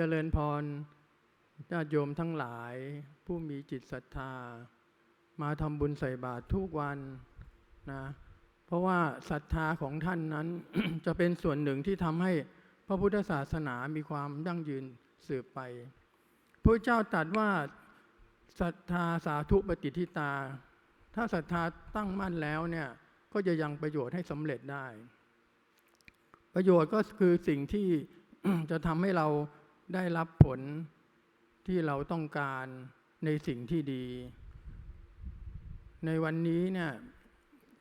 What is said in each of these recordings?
เจริญพรญาติโยมทั้งหลาย ผู้มีจิตศรัทธา มาทำบุญใส่บาตรทุกวันนะเพราะว่าศรัทธาของท่านนั้น จะเป็นส่วนหนึ่งที่ทำให้พระพุทธศาสนามีความยั่งยืนสืบไปพระเจ้าตรัสว่าศรัทธาสาธุปฏิทิตา ถ้าศรัทธาตั้งมั่นแล้วเนี่ยก็จะยังประโยชน์ให้สำเร็จได้ ประโยชน์ก็คือสิ่งที่จะทำให้เรา ได้รับผลที่เราต้องการในสิ่งที่ดี ในวันนี้เนี่ย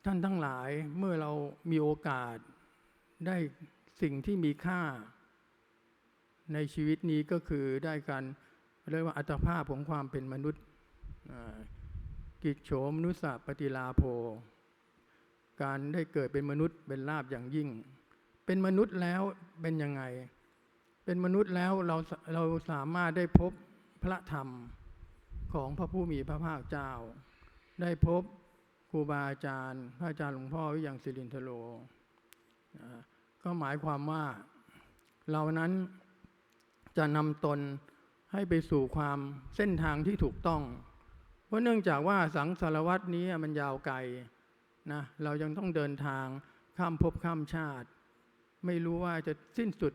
ท่านทั้งหลายเมื่อเรามีโอกาสได้สิ่งที่มีค่า ในชีวิตนี้ก็คือได้การเรียกว่าอัตภาพของความเป็นมนุษย์กิจโฉมนุสสะปฏิลาโภ การได้เกิดเป็นมนุษย์เป็นลาบอย่างยิ่ง เป็นมนุษย์แล้วเป็นยังไง เป็นมนุษย์แล้วเราเราสามารถได้พบพระธรรมของพระผู้มีพระภาคเจ้า ได้พบครูบาอาจารย์ พระอาจารย์หลวงพ่อวิยังสิรินทโล ก็หมายความว่าเรานั้นจะนำตนให้ไปสู่ความเส้นทางที่ถูกต้อง เพราะเนื่องจากว่าสังสารวัตนี้มันยาวไกลนะเรายังต้องเดินทางข้ามภพข้ามชาติ ไม่รู้ว่าจะสิ้นสุด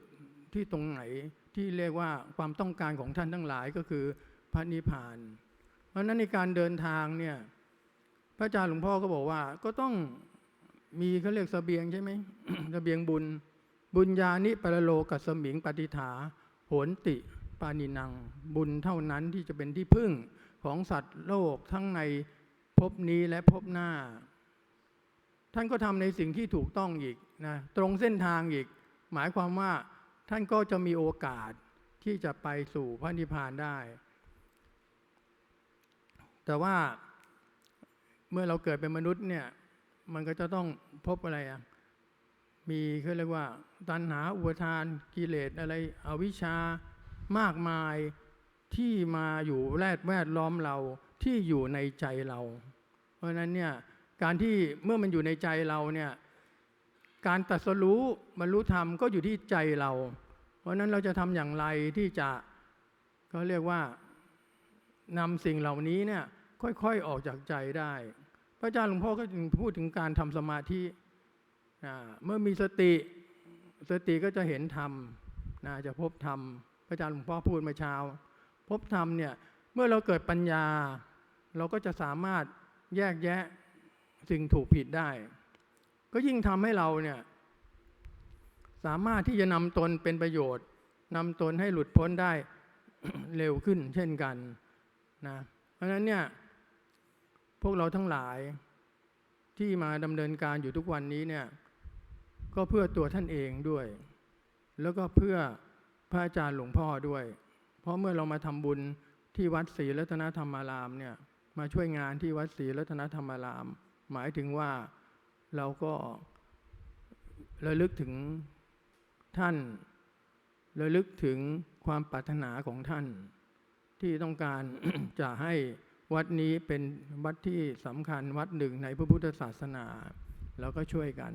ที่ตรงไหนที่เรียกว่าความต้องการของท่านทั้งหลายก็คือพระนิพพาน เพราะนั้นในการเดินทางเนี่ยพระอาจารย์หลวงพ่อก็บอกว่า ก็ต้องมีเขาเรียกเสบียงใช่ไหมเสบียงบุญ บุญญานิปรโลกัสมิงปฏิฐาโหนติปานินัง บุญเท่านั้นที่จะเป็นที่พึ่งของสัตว์โลกทั้งในภพนี้และภพหน้า ท่านก็ทำในสิ่งที่ถูกต้องอีกนะตรงเส้นทางอีก หมายความว่า ท่านก็จะมีโอกาสที่จะไปสู่พระนิพพานได้ แต่ว่าเมื่อเราเกิดเป็นมนุษย์เนี่ย มันก็จะต้องพบอะไรอะ มีเขาเรียกว่า ตัณหาอุปทานกิเลสอะไร อวิชชามากมายที่มาอยู่แวดแวดล้อมเราที่อยู่ในใจเรา เพราะฉะนั้นเนี่ยการที่เมื่อมันอยู่ในใจเราเนี่ย การตรัสรู้บรรลุธรรมก็อยู่ที่ใจเรา เพราะนั้นเราจะทำอย่างไรที่จะก็เรียกว่านำสิ่งเหล่านี้เนี่ยค่อยๆออกจากใจได้ พระอาจารย์หลวงพ่อก็จึงพูดถึงการทำสมาธิเมื่อมีสติสติก็จะเห็นธรรมนะจะพบธรรม พระอาจารย์หลวงพ่อพูดเมื่อเช้า พบธรรมเนี่ยเมื่อเราเกิดปัญญา เราก็จะสามารถแยกแยะสิ่งถูกผิดได้ ก็ยิ่งทำให้เราเนี่ย สามารถที่จะนำตนเป็นประโยชน์นำตนให้หลุดพ้นได้เร็วขึ้น เช่นกันนะเพราะฉะนั้นเนี่ยพวกเราทั้งหลายที่มาดำเนินการอยู่ทุกวันนี้เนี่ย ก็เพื่อตัวท่านเองด้วย แล้วก็เพื่อพระอาจารย์หลวงพ่อด้วย เพราะเมื่อเรามาทำบุญที่วัดศรีรัตนธรรมารามเนี่ย มาช่วยงานที่วัดศรีรัตนธรรมาราม หมายถึงว่า เราก็ระลึกถึงท่านระลึกถึงความปรารถนาของท่าน ที่ต้องการจะให้วัดนี้เป็นวัดที่สำคัญวัดหนึ่งในพระพุทธศาสนาเราก็ช่วยกัน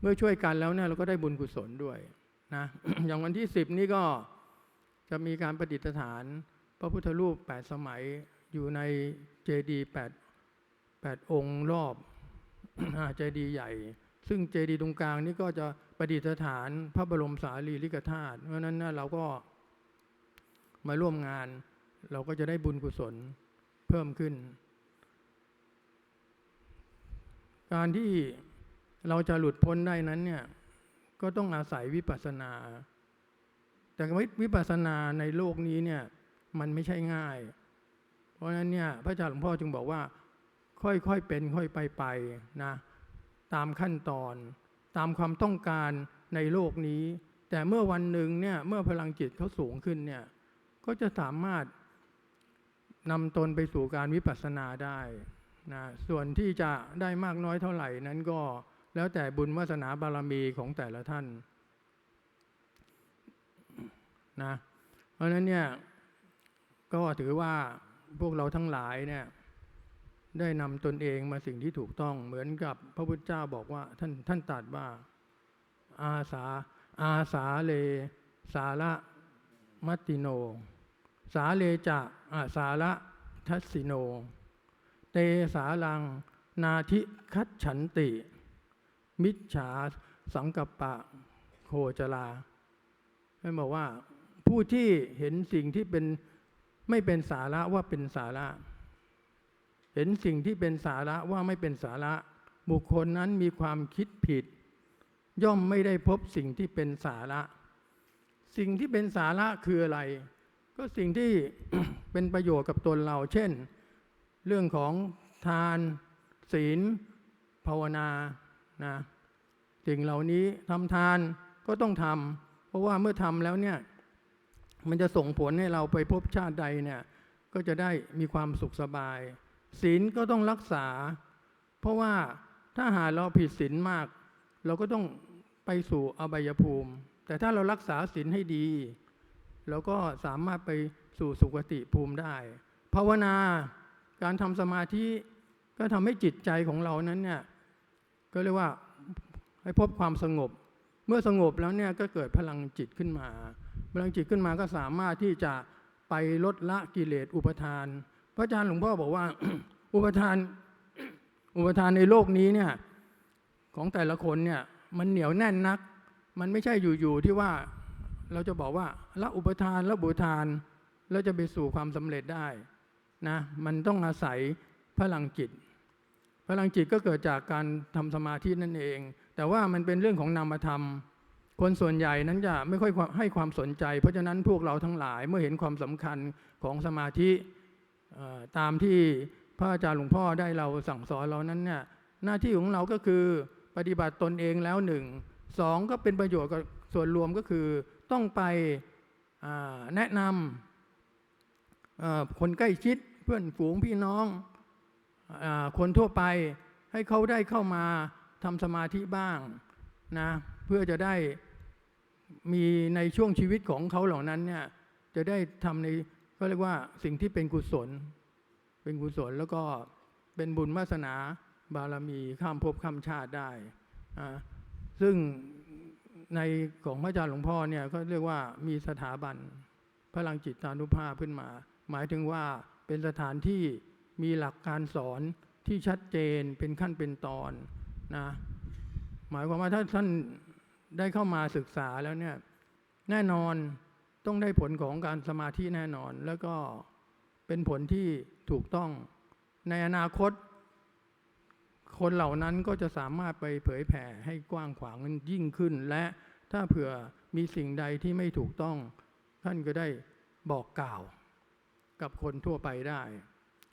เมื่อช่วยกันแล้วเนี่ยเราก็ได้บุญกุศลด้วยนะอย่างวันที่สิบนี่ก็จะมีการประดิษฐาน พระพุทธรูปแปดสมัยอยู่ในเจดีย์แปดแปดองค์รอบ เจดีย์ใหญ่ ซึ่งเจดีย์ตรงกลางนี่ก็จะประดิษฐานพระบรมสารีริกธาตุเพราะนั้นนะเราก็มาร่วมงาน เราก็จะได้บุญกุศลเพิ่มขึ้น การที่เราจะหลุดพ้นได้นั้นเนี่ยก็ต้องอาศัยวิปัสสนา แต่วิปัสสนาในโลกนี้เนี่ยมันไม่ใช่ง่าย เพราะฉะนั้นเนี่ยพระอาจารย์หลวงพ่อจึงบอกว่า ค่อยๆเป็นค่อยไปไปนะตามขั้นตอน ตามความต้องการในโลกนี้ แต่เมื่อวันหนึ่งเนี่ยเมื่อพลังจิตเขาสูงขึ้นเนี่ยก็จะสามารถนำตนไปสู่การวิปัสสนาได้นะส่วนที่จะได้มากน้อยเท่าไหร่นั้นก็แล้วแต่บุญวาสนาบารมีของแต่ละท่านนะเพราะฉะนั้นเนี่ยก็ถือว่าพวกเราทั้งหลายเนี่ย ได้นำตนเองมาสิ่งที่ถูกต้องเหมือนกับพระพุทธเจ้าบอกว่าท่านท่านตรัสว่า อาสา อาสาเล สาระมัตติโน สาเลจะอาสาระทัสิโน เตสาลัง นาทิคัตฉันติ มิจฉาสังกัปปะโคจลาท่านบอกว่าผู้ที่เห็นสิ่งที่เป็นไม่เป็นสาระว่าเป็นสาระ เห็นสิ่งที่เป็นสาระว่าไม่เป็นสาระ บุคคลนั้นมีความคิดผิด ย่อมไม่ได้พบสิ่งที่เป็นสาระ สิ่งที่เป็นสาระคืออะไร ก็สิ่งที่เป็นประโยชน์กับตนเรา เช่น เรื่องของทาน ศีล ภาวนานะสิ่งเหล่านี้ทำทานก็ต้องทำเพราะว่าเมื่อทำแล้วเนี่ยมันจะส่งผลให้เราไปพบชาติใดเนี่ยก็จะได้มีความสุขสบาย ศีลก็ต้องรักษา เพราะว่าถ้าหาเราผิดศีลมาก เราก็ต้องไปสู่อบายภูมิ แต่ถ้าเรารักษาศีลให้ดีเราก็สามารถไปสู่สุคติภูมิได้ ภาวนาการทำสมาธิก็ทำให้จิตใจของเรานั้นเนี่ยก็เรียกว่าให้พบความสงบ เมื่อสงบแล้วเนี่ยก็เกิดพลังจิตขึ้นมา พลังจิตขึ้นมาก็สามารถที่จะไปลดละกิเลสอุปทาน พระอาจารย์หลวงพ่อบอกว่า อุปทาน อุปทานในโลกนี้เนี่ย ของแต่ละคนเนี่ย มันเหนียวแน่นนัก มันไม่ใช่อยู่ๆที่ว่าเราจะบอกว่าละอุปทานละบุทานแล้วจะไปสู่ความสำเร็จได้นะมันต้องอาศัยพลังจิต พลังจิตก็เกิดจากการทำสมาธินั่นเอง แต่ว่ามันเป็นเรื่องของนามธรรม คนส่วนใหญ่นั้นจะไม่ค่อยให้ความสนใจ เพราะฉะนั้นพวกเราทั้งหลายเมื่อเห็นความสำคัญของสมาธิ ตามที่พระอาจารย์หลวงพ่อได้เราสั่งสอนเรานั้นเนี่ยหน้าที่ของเราก็คือปฏิบัติตนเองแล้วหนึ่งสองก็เป็นประโยชน์กับส่วนรวมก็คือต้องไปแนะนำคนใกล้ชิดเพื่อนฝูงพี่น้องอคนทั่วไปให้เขาได้เข้ามาทำสมาธิบ้างนะเพื่อจะได้มีในช่วงชีวิตของเขาเหล่านั้นเนี่ยจะได้ทำใน ก็เรียกว่าสิ่งที่เป็นกุศล เป็นกุศลแล้วก็เป็นบุญวาสนาบารมีข้ามภพข้ามชาติได้ ซึ่งในของพระอาจารย์หลวงพ่อเนี่ยก็เรียกว่ามีสถาบันพลังจิตตานุภาพขึ้นมา หมายถึงว่าเป็นสถานที่มีหลักการสอนที่ชัดเจนเป็นขั้นเป็นตอนนะหมายความว่าถ้าท่านได้เข้ามาศึกษาแล้วเนี่ยแน่นอน ต้องได้ผลของการสมาธิแน่นอน แล้วก็เป็นผลที่ถูกต้อง ในอนาคต คนเหล่านั้นก็จะสามารถไปเผยแผ่ให้กว้างขวางยิ่งขึ้น และถ้าเผื่อมีสิ่งใดที่ไม่ถูกต้อง ท่านก็ได้บอกกล่าว กับคนทั่วไปได้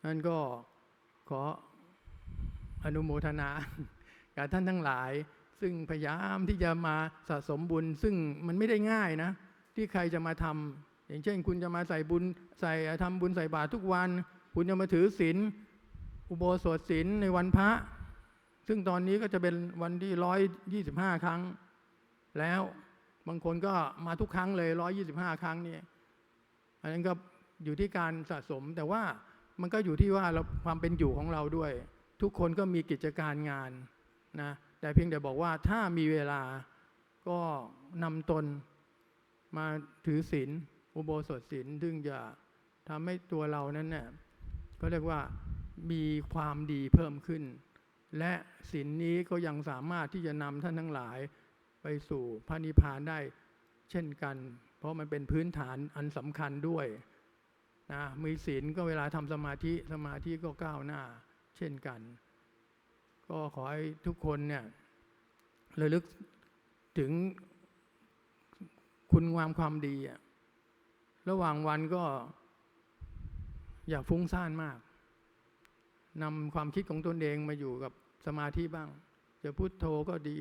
นั่นก็ขออนุโมทนากับท่านทั้งหลาย ซึ่งพยายามที่จะมาสะสมบุญ ซึ่งมันไม่ได้ง่ายนะ ที่ใครจะมาทำอย่างเช่น คุณจะมาใส่บุญใส่ทำบุญใส่บาตรทุกวัน คุณจะมาถือศีลอุโบสถศีลในวันพระ ซึ่งตอนนี้ก็จะเป็นวันที่ร้อยยี่สิบห้าครั้ง แล้วบางคนก็มาทุกครั้งเลยร้อยยี่สิบห้าครั้งนี่อันนั้นก็อยู่ที่การสะสม แต่ว่ามันก็อยู่ที่ว่าเราความเป็นอยู่ของเราด้วย ทุกคนก็มีกิจการงานนะแต่เพียงแต่บอกว่าถ้ามีเวลาก็นำตน มาถือศีลอุโบสถศีลซึ่งจะทำให้ตัวเรานั้นเนี่ยก็เรียกว่ามีความดีเพิ่มขึ้น และศีลนี้ก็ยังสามารถที่จะนำท่านทั้งหลายไปสู่พระนิพพานได้เช่นกัน เพราะมันเป็นพื้นฐานอันสำคัญด้วยนะมีศีลก็เวลาทำสมาธิสมาธิก็ก้าวหน้า เช่นกัน ก็ขอให้ทุกคนเนี่ยระลึกถึง คุณงามความดีอะระหว่างวันก็อย่าฟุ้งซ่านมากนำความคิดของตนเองมาอยู่กับสมาธิบ้างจะพุโทโธก็ดี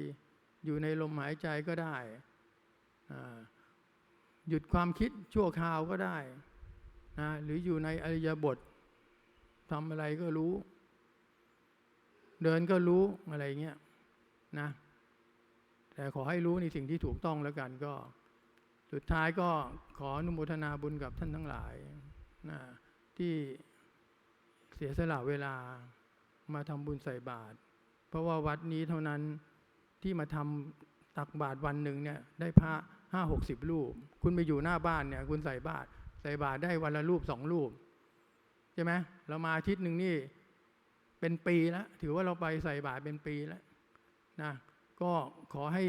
อยู่ในลมหายใจก็ได้ หยุดความคิดชั่วคราวก็ได้นะหรืออยู่ในอริยบททำอะไรก็รู้ เดินก็รู้อะไรเงี้ยนะแต่ขอให้รู้ในสิ่งที่ถูกต้องแล้วกันก็ สุดท้ายก็ขออนุโมทนาบุญกับท่านทั้งหลายนะที่เสียสละเวลามาทำบุญใส่บาตรเพราะว่าวัดนี้เท่านั้นที่มาทำตักบาตรวันหนึ่งเนี่ยได้พระห้าหกสิบรูป คุณไปอยู่หน้าบ้านเนี่ยคุณใส่บาตรใส่บาตรได้วันละรูปสองรูปใช่ไหมเรามาอาทิตย์หนึ่งนี่เป็นปีแล้วถือว่าเราไปใส่บาตรเป็นปีแล้วนะก็ขอให้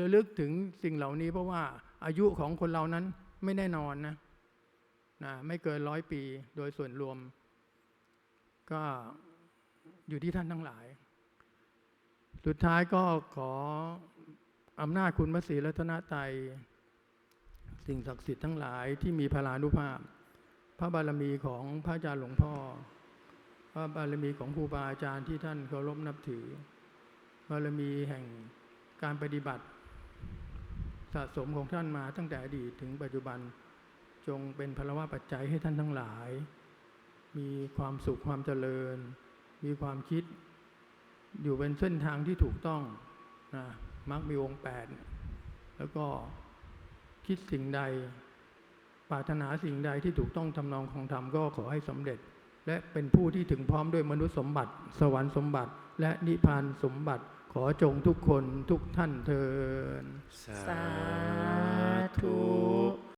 ระลึกถึงสิ่งเหล่านี้เพราะว่า อายุของคนเรานั้นไม่แน่นอนนะนะไม่เกินร้อยปีโดยส่วนรวม ก็อยู่ที่ท่านทั้งหลาย สุดท้ายก็ขออำนาจคุณพระศรีรัตนตรัยสิ่งศักดิ์สิทธิ์ทั้งหลายที่มีพลานุภาพ พระบารมีของพระอาจารย์หลวงพ่อ พระบารมีของครูบาอาจารย์ที่ท่านเคารพนับถือ บารมีแห่งการปฏิบัติ สะสมของท่านมาตั้งแต่อดีตถึงปัจจุบันจงเป็นพลวะปัจจัยให้ท่านทั้งหลาย มีความสุขความเจริญ มีความคิด อยู่เป็นเส้นทางที่ถูกต้องนะมักมีองค์แปดแล้วก็คิดสิ่งใดปรารถนาสิ่งใดที่ถูกต้องทำนองของธรรมก็ขอให้สำเร็จ และเป็นผู้ที่ถึงพร้อมด้วยมนุษย์สมบัติ สวรรค์สมบัติ และนิพพานสมบัติ ขอจงทุกคนทุกท่านเทินสาธุ